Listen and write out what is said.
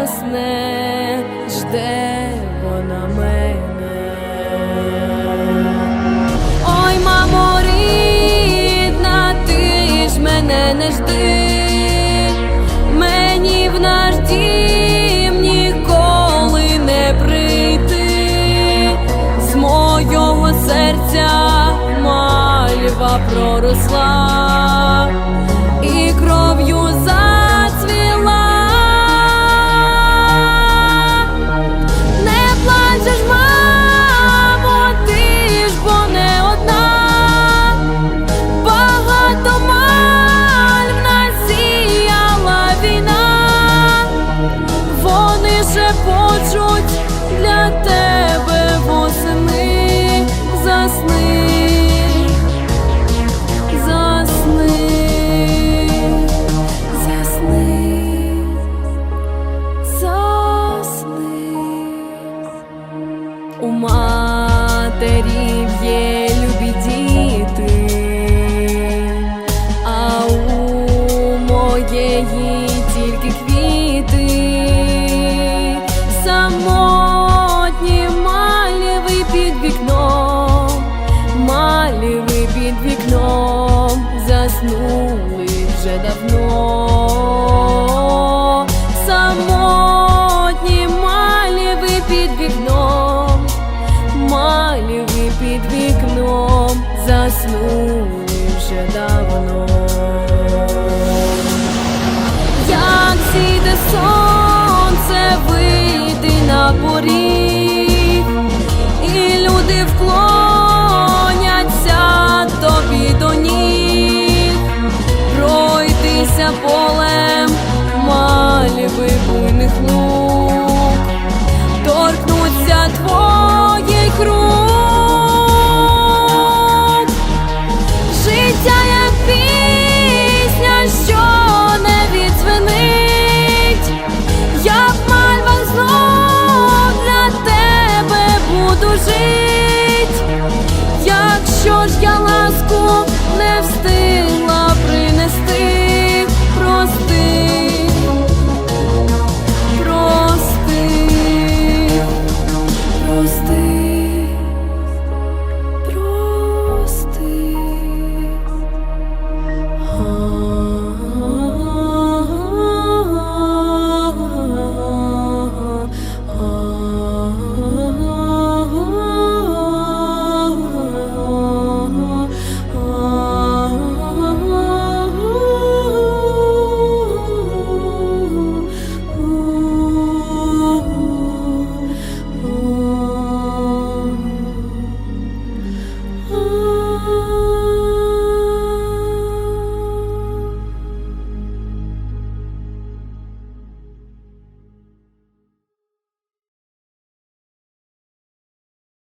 засне, жде вона мене. Ой, мамо рідна, ти ж мене не жди, мені в наш ніколи не прийти, з мого серця мальва проросла заснули вже давно. Самотні маліви під вікном, маліви під вікном заснули вже давно. Як зійде сонце,